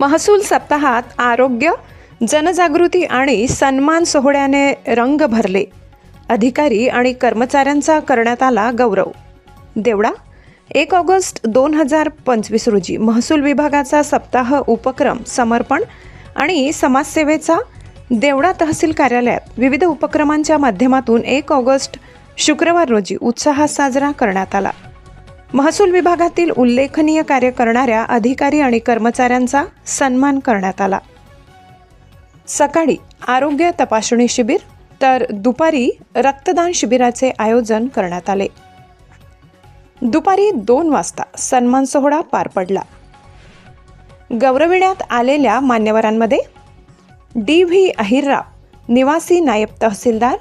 महसूल सप्ताहात आरोग्य जनजागृती आणि सन्मान सोहळ्याने रंग भरले. अधिकारी आणि कर्मचाऱ्यांचा करण्यात आला गौरव. देवडा एक ऑगस्ट दोन हजार पंचवीस रोजी महसूल विभागाचा सप्ताह उपक्रम समर्पण आणि समाजसेवेचा देवडा तहसील कार्यालयात विविध उपक्रमांच्या माध्यमातून एक ऑगस्ट शुक्रवार रोजी उत्साहात साजरा करण्यात आला. महसूल विभागातील उल्लेखनीय कार्य करणाऱ्या अधिकारी आणि कर्मचाऱ्यांचा सन्मान करण्यात आला. सकाळी आरोग्य तपासणी शिबिर तर दुपारी रक्तदान शिबिराचे आयोजन करण्यात आले. दुपारी दोन वाजता सन्मान सोहळा पार पडला. गौरविण्यात आलेल्या मान्यवरांमध्ये डी व्ही अहिरराव निवासी नायब तहसीलदार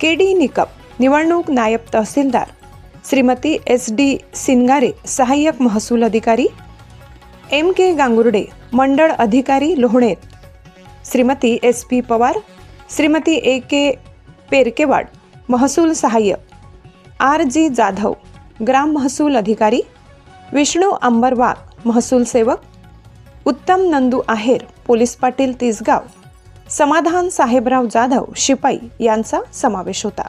के डी निकप निवडणूक नायब तहसीलदार श्रीमती एस डी सिनगारे सहाय्यक महसूल अधिकारी. एम के गांगुर्डे मंडळ अधिकारी Lohoner Shrimati S P Pawar Shrimati A K Perkewad महसूल सहाय्यक. आर जी जाधव ग्राम महसूल अधिकारी. विष्णू अंबर वाघ महसूल सेवक. उत्तम नंदू आहेर पोलीस पाटील तिसगाव. समाधान साहेबराव जाधव शिपाई यांचा समावेश होता.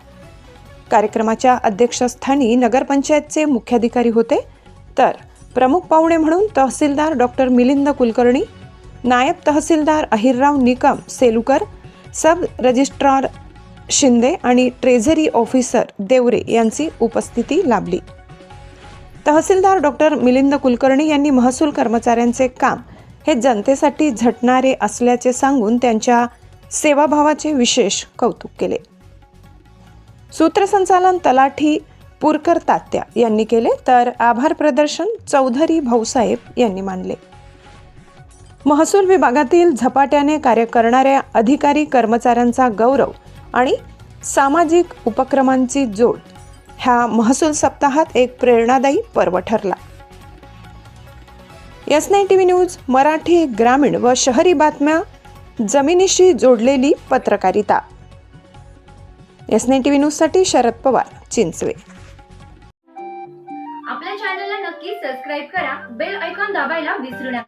कार्यक्रमाच्या अध्यक्षस्थानी नगरपंचायतचे मुख्याधिकारी होते. तर प्रमुख पाहुणे म्हणून तहसीलदार डॉक्टर मिलिंद कुलकर्णी नायब तहसीलदार अहिरराव निकम सेलुकर सब रजिस्ट्रार शिंदे आणि ट्रेझरी ऑफिसर देवरे यांची उपस्थिती लाभली. तहसीलदार डॉक्टर मिलिंद कुलकर्णी यांनी महसूल कर्मचाऱ्यांचे काम हे जनतेसाठी झटणारे असल्याचे सांगून त्यांच्या सेवाभावाचे विशेष कौतुक केले. सूत्रसंचालन तलाठी पुरकर तात्या यांनी केले तर आभार प्रदर्शन चौधरी भाऊसाहेब यांनी मानले. महसूल विभागातील झपाट्याने कार्य करणाऱ्या अधिकारी कर्मचाऱ्यांचा गौरव आणि सामाजिक उपक्रमांची जोड ह्या महसूल सप्ताहात एक प्रेरणादायी पर्व ठरला. S nine T V news Marathi ग्रामीण व शहरी बातम्या जमिनीशी जोडलेली पत्रकारिता. एस नाईन टीव्ही न्यूजसाठी शरद पवार चिंचवे. आपल्या चॅनलला नक्की सबस्क्राईब करा. बेल ऐकॉन दाबायला विसरू नका.